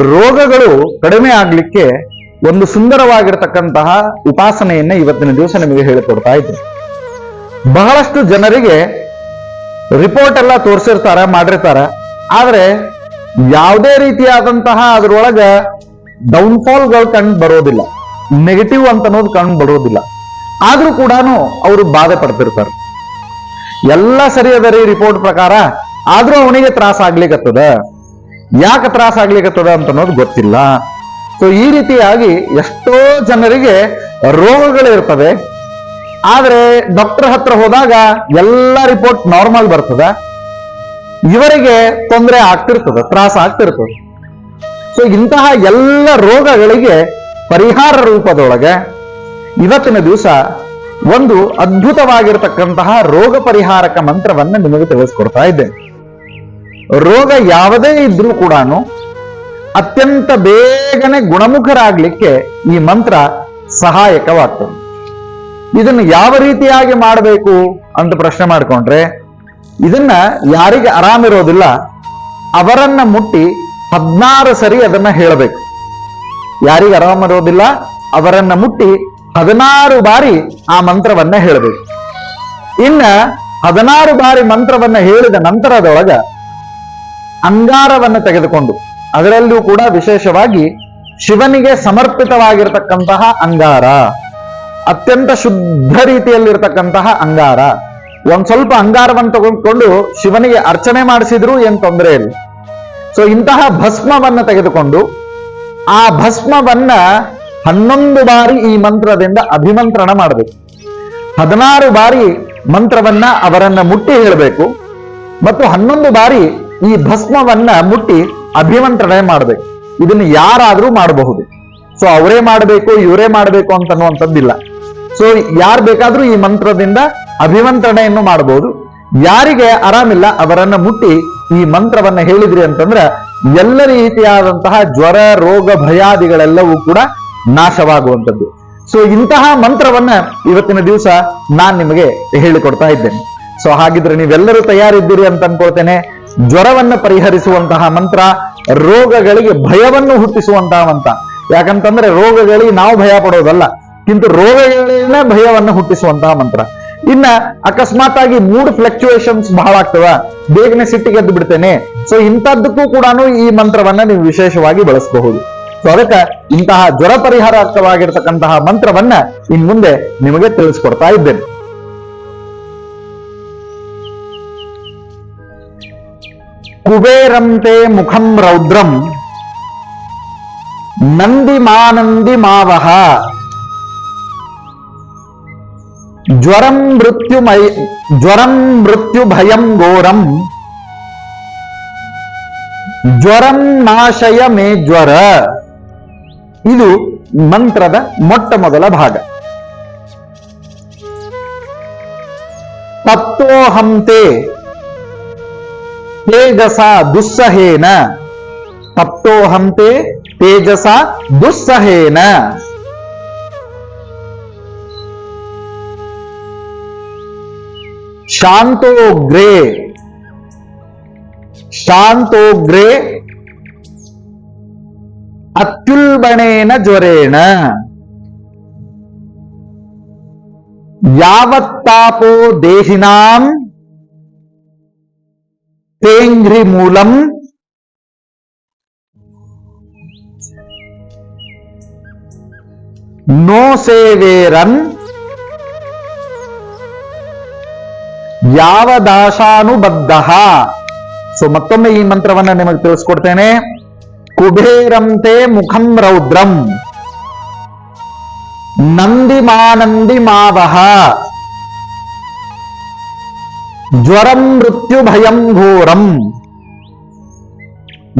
ರೋಗಗಳು ಕಡಿಮೆ ಆಗ್ಲಿಕ್ಕೆ ಒಂದು ಸುಂದರವಾಗಿರ್ತಕ್ಕಂತಹ ಉಪಾಸನೆಯನ್ನ ಇವತ್ತಿನ ದಿವಸ ನಿಮಗೆ ಹೇಳಿಕೊಡ್ತಾ ಇದ್ರು ಬಹಳಷ್ಟು ಜನರಿಗೆ ರಿಪೋರ್ಟ್ ಎಲ್ಲ ತೋರಿಸಿರ್ತಾರ, ಮಾಡಿರ್ತಾರ. ಆದ್ರೆ ಯಾವುದೇ ರೀತಿಯಾದಂತಹ ಅದ್ರೊಳಗ ಡೌನ್ಫಾಲ್ಗಳು ಕಂಡು ಬರೋದಿಲ್ಲ. ನೆಗೆಟಿವ್ ಅಂತ ಅನ್ನೋದು ಕಂಡು ಬರೋದಿಲ್ಲ. ಆದ್ರೂ ಕೂಡ ಅವರು ಬಾಧೆ ಪಡ್ತಿರ್ತಾರೆ. ಎಲ್ಲ ಸರಿಯಾದ ರೀ ರಿಪೋರ್ಟ್ ಪ್ರಕಾರ, ಆದ್ರೂ ಅವನಿಗೆ ತ್ರಾಸ ಆಗ್ಲಿಕ್ಕತ್ತದ ಯಾಕೆ ತ್ರಾಸ ಆಗ್ಲಿಕ್ಕತ್ತದ ಅಂತ ಅನ್ನೋದು ಗೊತ್ತಿಲ್ಲ. ಸೊ ಈ ರೀತಿಯಾಗಿ ಎಷ್ಟೋ ಜನರಿಗೆ ರೋಗಗಳು ಇರ್ತವೆ. ಆದ್ರೆ ಡಾಕ್ಟರ್ ಹತ್ರ ಹೋದಾಗ ಎಲ್ಲ ರಿಪೋರ್ಟ್ ನಾರ್ಮಲ್ ಬರ್ತದ. ಇವರಿಗೆ ತೊಂದರೆ ಆಗ್ತಿರ್ತದ, ತ್ರಾಸ ಆಗ್ತಿರ್ತದೆ. ಸೊ ಇಂತಹ ಎಲ್ಲ ರೋಗಗಳಿಗೆ ಪರಿಹಾರ ರೂಪದೊಳಗೆ ಇವತ್ತಿನ ದಿವಸ ಒಂದು ಅದ್ಭುತವಾಗಿರತಕ್ಕಂತಹ ರೋಗ ಪರಿಹಾರಕ ಮಂತ್ರವನ್ನ ನಿಮಗೆ ತಿಳಿಸ್ಕೊಡ್ತಾ ಇದ್ದೇನೆ. ರೋಗ ಯಾವುದೇ ಇದ್ರೂ ಕೂಡ ಅತ್ಯಂತ ಬೇಗನೆ ಗುಣಮುಖರಾಗಲಿಕ್ಕೆ ಈ ಮಂತ್ರ ಸಹಾಯಕವಾಗ್ತದೆ. ಇದನ್ನು ಯಾವ ರೀತಿಯಾಗಿ ಮಾಡಬೇಕು ಅಂತ ಪ್ರಶ್ನೆ ಮಾಡ್ಕೊಂಡ್ರೆ, ಇದನ್ನ ಯಾರಿಗೆ ಆರಾಮಿರೋದಿಲ್ಲ ಅವರನ್ನ ಮುಟ್ಟಿ ಹದಿನಾರು ಸರಿ ಅದನ್ನ ಹೇಳಬೇಕು. ಯಾರಿಗೆ ಆರಾಮಿರೋದಿಲ್ಲ ಅವರನ್ನ ಮುಟ್ಟಿ ಹದಿನಾರು ಬಾರಿ ಆ ಮಂತ್ರವನ್ನ ಹೇಳಬೇಕು. ಇನ್ನ ಹದಿನಾರು ಬಾರಿ ಮಂತ್ರವನ್ನ ಹೇಳಿದ ನಂತರದೊಳಗ ಅಂಗಾರವನ್ನ ತೆಗೆದುಕೊಂಡು ಅದರಲ್ಲೂ ಕೂಡ ವಿಶೇಷವಾಗಿ ಶಿವನಿಗೆ ಸಮರ್ಪಿತವಾಗಿರತಕ್ಕಂತಹ ಅಂಗಾರ, ಅತ್ಯಂತ ಶುದ್ಧ ರೀತಿಯಲ್ಲಿರ್ತಕ್ಕಂತಹ ಅಂಗಾರ. ಒಂದ್ ಸ್ವಲ್ಪ ಅಂಗಾರವನ್ನು ತೆಗೆದುಕೊಂಡು ಶಿವನಿಗೆ ಅರ್ಚನೆ ಮಾಡಿಸಿದ್ರು ಏನ್ ತೊಂದರೆ ಇಲ್ಲ. ಸೊ ಇಂತಹ ಭಸ್ಮವನ್ನ ತೆಗೆದುಕೊಂಡು ಆ ಭಸ್ಮವನ್ನ ಹನ್ನೊಂದು ಬಾರಿ ಈ ಮಂತ್ರದಿಂದ ಅಭಿಮಂತ್ರಣ ಮಾಡಬೇಕು. ಹದಿನಾರು ಬಾರಿ ಮಂತ್ರವನ್ನ ಅವರನ್ನ ಮುಟ್ಟಿ ಹೇಳಬೇಕು. ಮತ್ತು ಹನ್ನೊಂದು ಬಾರಿ ಈ ಭಸ್ಮವನ್ನ ಮುಟ್ಟಿ ಅಭಿಮಂತ್ರಣ ಮಾಡಬೇಕು ಇದನ್ನು ಯಾರಾದ್ರೂ ಮಾಡಬಹುದು. ಸೊ ಅವರೇ ಮಾಡಬೇಕು, ಇವರೇ ಮಾಡಬೇಕು ಅಂತ ಅನ್ನುವಂಥದ್ದಿಲ್ಲ ಸೊ ಯಾರು ಬೇಕಾದ್ರೂ ಈ ಮಂತ್ರದಿಂದ ಅಭಿಮಂತ್ರಣೆಯನ್ನು ಮಾಡಬಹುದು ಯಾರಿಗೆ ಆರಾಮಿಲ್ಲ, ಅವರನ್ನ ಮುಟ್ಟಿ ಈ ಮಂತ್ರವನ್ನ ಹೇಳಿದ್ರಿ ಅಂತಂದ್ರ ಎಲ್ಲ ರೀತಿಯಾದಂತಹ ಜ್ವರ, ರೋಗ, ಭಯಾದಿಗಳೆಲ್ಲವೂ ಕೂಡ ನಾಶವಾಗುವಂಥದ್ದು. ಸೊ ಇಂತಹ ಮಂತ್ರವನ್ನ ಇವತ್ತಿನ ದಿವಸ ನಾನ್ ನಿಮಗೆ ಹೇಳಿಕೊಡ್ತಾ ಇದ್ದೇನೆ. ಸೊ ಹಾಗಿದ್ರೆ ನೀವೆಲ್ಲರೂ ತಯಾರಿದ್ದೀರಿ ಅಂತ ಅನ್ಕೊಳ್ತೇನೆ. ಜ್ವರವನ್ನ ಪರಿಹರಿಸುವಂತಹ ಮಂತ್ರ, ರೋಗಗಳಿಗೆ ಭಯವನ್ನು ಹುಟ್ಟಿಸುವಂತಹ ಮಂತ್ರ ಯಾಕಂತಂದ್ರೆ ರೋಗಗಳಿಗೆ ನಾವು ಭಯ ಪಡೋದಲ್ಲ, ಕಿಂತು ರೋಗಗಳನ್ನ ಭಯವನ್ನು ಹುಟ್ಟಿಸುವಂತಹ ಮಂತ್ರ. ಇನ್ನ ಅಕಸ್ಮಾತ್ ಆಗಿ ಮೂಡ್ ಫ್ಲಕ್ಚುಯೇಷನ್ಸ್ ಬಹಳ ಆಗ್ತದ, ಬೇಗನೆ ಸಿಟ್ಟಿಗೆ ಎದ್ದು ಬಿಡ್ತೇನೆ. ಸೊ ಇಂಥದ್ದಕ್ಕೂ ಕೂಡ ಈ ಮಂತ್ರವನ್ನ ನೀವು ವಿಶೇಷವಾಗಿ ಬಳಸಬಹುದು. ಸೊ ಅದಕ್ಕೆ ಇಂತಹ ಜ್ವರ ಪರಿಹಾರಾರ್ಥವಾಗಿರ್ತಕ್ಕಂತಹ ಮಂತ್ರವನ್ನ ಇನ್ ಮುಂದೆ ನಿಮಗೆ ತಿಳಿಸ್ಕೊಡ್ತಾ ಇದ್ದೇನೆ. ಕುಬೇರಂತೆ ಮುಖಂ ರೌದ್ರಂ ನಂದಿ ಮಾನಂದಿ ಮಾವಹ ಜ್ವರಂ ಮೃತ್ಯುಮಯ ಜ್ವರಂ ಮೃತ್ಯು ಭಯಂ ಘೋರಂ ಜ್ವರಂ ನಾಶಯ ಮೇ ಜ್ವರ ಇದು ಮಂತ್ರದ ಮೊಟ್ಟ ಮೊದಲ ಭಾಗ तेजसा दुस्सहेन तप्तो हम ते तेजसा दुस्सहेन शांतो ग्रे शांतो ग्रे अत्युल्बणेन ज्वरेण यावत्तापो देहिनाम ನೋ ಸೇವೇರನ್ ಯಾವ ದಾಶಾನುಬದ್ಧ ಸೊ ಮತ್ತೊಮ್ಮೆ ಈ ಮಂತ್ರವನ್ನ ನಿಮಗೆ ತಿಳಿಸ್ಕೊಡ್ತೇನೆ ಕುಬೇರಂತೆ ಮುಖಂ ರೌದ್ರಂ ನಂದಿ ಮಾನಂದಿ ಮಾವಹ ज्वरम मृत्यु भयम घोरम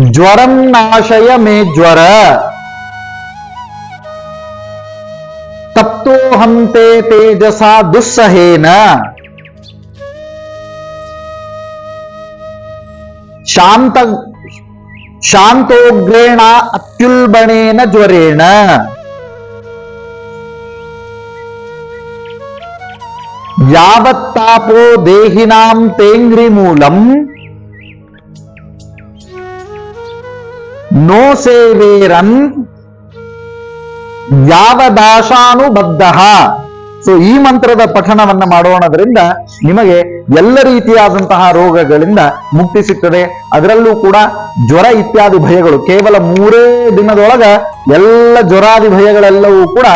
ज्वरम नाशय में ज्वर तब तो हम ते तेजसा दुस्सहे न शांत शांतोग्रेण अत्युल्बणेन ज्वरेण ಯಾವತ್ತಾಪೋ ದೇಹಿನಾಂ ತೇಂಗ್ರಿ ಮೂಲಂ ನೋ ಸೇವೇರನ್ ಯಾವದಾಶಾನುಬದ್ಧ ಸೊ ಈ ಮಂತ್ರದ ಪಠಣವನ್ನು ಮಾಡೋಣದ್ರಿಂದ ನಿಮಗೆ ಎಲ್ಲ ರೀತಿಯಾದಂತಹ ರೋಗಗಳಿಂದ ಮುಕ್ತಿ ಸಿಗ್ತದೆ. ಅದರಲ್ಲೂ ಕೂಡ ಜ್ವರ ಇತ್ಯಾದಿ ಭಯಗಳು ಕೇವಲ ಮೂರೇ ದಿನದೊಳಗ ಎಲ್ಲ ಜ್ವರಾದಿ ಭಯಗಳೆಲ್ಲವೂ ಕೂಡ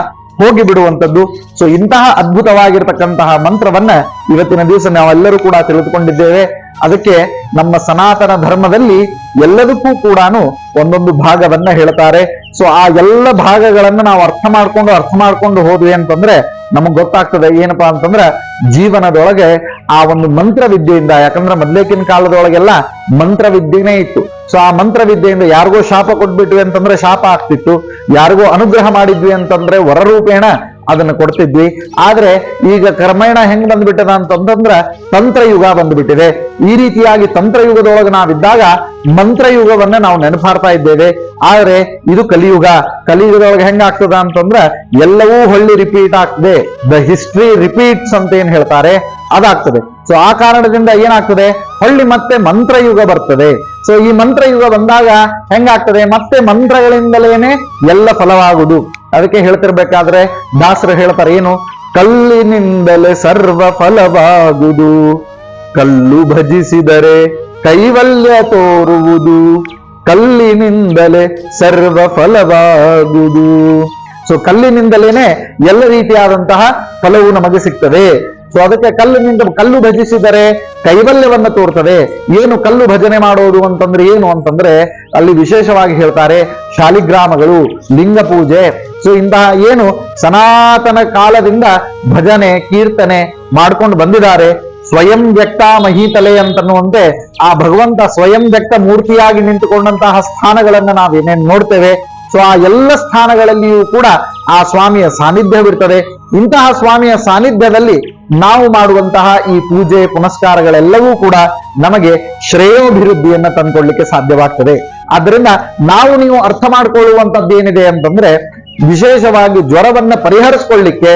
ಹೋಗಿ ಬಿಡುವಂತದ್ದು ಸೊ ಇಂತಹ ಅದ್ಭುತವಾಗಿರ್ತಕ್ಕಂತಹ ಮಂತ್ರವನ್ನ ಇವತ್ತಿನ ದಿವಸ ನಾವೆಲ್ಲರೂ ಕೂಡ ತಿಳಿದುಕೊಂಡಿದ್ದೇವೆ. ಅದಕ್ಕೆ ನಮ್ಮ ಸನಾತನ ಧರ್ಮದಲ್ಲಿ ಎಲ್ಲದಕ್ಕೂ ಕೂಡ ಒಂದೊಂದು ಭಾಗವನ್ನ ಹೇಳ್ತಾರೆ. ಸೊ ಆ ಎಲ್ಲ ಭಾಗಗಳನ್ನ ನಾವು ಅರ್ಥ ಮಾಡ್ಕೊಂಡು ಅರ್ಥ ಮಾಡ್ಕೊಂಡು ಹೋದ್ವಿ ಅಂತಂದ್ರೆ ನಮಗ್ ಗೊತ್ತಾಗ್ತದೆ. ಏನಪ್ಪಾ ಅಂತಂದ್ರೆ ಜೀವನದೊಳಗೆ ಆ ಒಂದು ಮಂತ್ರ ವಿದ್ಯೆಯಿಂದ ಯಾಕಂದ್ರೆ ಮೊದ್ಲೇಕಿನ ಕಾಲದೊಳಗೆಲ್ಲ ಮಂತ್ರ ವಿದ್ಯೆನೇ ಇತ್ತು. ಸೊ ಆ ಮಂತ್ರ ವಿದ್ಯೆಯಿಂದ ಯಾರಿಗೋ ಶಾಪ ಕೊಟ್ಬಿಟ್ವಿ ಅಂತಂದ್ರೆ ಶಾಪ ಆಗ್ತಿತ್ತು. ಯಾರಿಗೋ ಅನುಗ್ರಹ ಮಾಡಿದ್ವಿ ಅಂತಂದ್ರೆ ವರರೂಪೇಣ ಅದನ್ನ ಕೊಡ್ತಿದ್ವಿ. ಆದ್ರೆ ಈಗ ಕ್ರಮೇಣ ಹೆಂಗ್ ಬಂದ್ಬಿಟ್ಟದ ಅಂತಂದ್ರ ತಂತ್ರಯುಗ ಬಂದ್ಬಿಟ್ಟಿದೆ. ಈ ರೀತಿಯಾಗಿ ತಂತ್ರಯುಗದೊಳಗೆ ನಾವಿದ್ದಾಗ ಮಂತ್ರಯುಗವನ್ನ ನಾವು ನೆನಪಾಡ್ತಾ ಇದ್ದೇವೆ. ಆದ್ರೆ ಇದು ಕಲಿಯುಗ. ಕಲಿಯುಗದೊಳಗೆ ಹೆಂಗಾಗ್ತದ ಅಂತಂದ್ರ ಎಲ್ಲವೂ ಹೊಳ್ಳಿ ರಿಪೀಟ್ ಆಗ್ತದೆ. ದ ಹಿಸ್ಟ್ರಿ ರಿಪೀಟ್ಸ್ ಅಂತ ಏನ್ ಹೇಳ್ತಾರೆ? ಅದಾಗ್ತದೆ. ಸೊ ಆ ಕಾರಣದಿಂದ ಏನಾಗ್ತದೆ? ಹೊಳ್ಳಿ ಮತ್ತೆ ಮಂತ್ರಯುಗ ಬರ್ತದೆ. ಸೊ ಈ ಮಂತ್ರಯುಗ ಬಂದಾಗ ಹೆಂಗಾಗ್ತದೆ ಮತ್ತೆ ಮಂತ್ರಗಳಿಂದಲೇನೆ ಎಲ್ಲ ಫಲವಾಗುದು ಅದಕ್ಕೆ ಹೇಳ್ತಿರ್ಬೇಕಾದ್ರೆ ದಾಸರು ಹೇಳ್ತಾರೆ, ಏನು? ಕಲ್ಲಿನಿಂದಲೇ ಸರ್ವ ಫಲವಾಗುವುದು. ಕಲ್ಲು ಭಜಿಸಿದರೆ ಕೈವಲ್ಯ ತೋರುವುದು. ಕಲ್ಲಿನಿಂದಲೇ ಸರ್ವ ಫಲವಾಗುವುದು. ಸೊ ಕಲ್ಲಿನಿಂದಲೇನೆ ಎಲ್ಲ ರೀತಿಯಾದಂತಹ ಫಲವು ನಮಗೆ ಸಿಗ್ತದೆ. ಸೊ ಅದಕ್ಕೆ ಕಲ್ಲಿನಿಂದ ಕಲ್ಲು ಭಜಿಸಿದರೆ ಕೈವಲ್ಯವನ್ನ ತೋರ್ತದೆ. ಏನು ಕಲ್ಲು ಭಜನೆ ಮಾಡೋದು ಅಂತಂದ್ರೆ ಏನು ಅಂತಂದ್ರೆ ಅಲ್ಲಿ ವಿಶೇಷವಾಗಿ ಹೇಳ್ತಾರೆ ಶಾಲಿಗ್ರಾಮಗಳು, ಲಿಂಗ ಪೂಜೆ. ಸೊ ಇಂತಹ ಏನು ಸನಾತನ ಕಾಲದಿಂದ ಭಜನೆ, ಕೀರ್ತನೆ ಮಾಡ್ಕೊಂಡು ಬಂದಿದ್ದಾರೆ. ಸ್ವಯಂ ವ್ಯಕ್ತ ಮಹೀತಲೆ ಅಂತನ್ನುವಂತೆ ಆ ಭಗವಂತ ಸ್ವಯಂ ವ್ಯಕ್ತ ಮೂರ್ತಿಯಾಗಿ ನಿಂತುಕೊಂಡಂತಹ ಸ್ಥಾನಗಳನ್ನ ನಾವೇನೇನ್ ನೋಡ್ತೇವೆ? ಸೊ ಆ ಎಲ್ಲ ಸ್ಥಾನಗಳಲ್ಲಿಯೂ ಕೂಡ ಆ ಸ್ವಾಮಿಯ ಸಾನ್ನಿಧ್ಯವಿರ್ತದೆ. ಇಂತಹ ಸ್ವಾಮಿಯ ಸಾನ್ನಿಧ್ಯದಲ್ಲಿ ನಾವು ಮಾಡುವಂತಹ ಈ ಪೂಜೆ, ಪುನಸ್ಕಾರಗಳೆಲ್ಲವೂ ಕೂಡ ನಮಗೆ ಶ್ರೇಯೋಭಿವೃದ್ಧಿಯನ್ನ ತಂದುಕೊಳ್ಳಿಕ್ಕೆ ಸಾಧ್ಯವಾಗ್ತದೆ. ಆದ್ದರಿಂದ ನಾವು ನೀವು ಅರ್ಥ ಮಾಡ್ಕೊಳ್ಳುವಂತದ್ದು ಏನಿದೆ ಅಂತಂದ್ರೆ, ವಿಶೇಷವಾಗಿ ಜ್ವರವನ್ನ ಪರಿಹರಿಸ್ಕೊಳ್ಳಿಕ್ಕೆ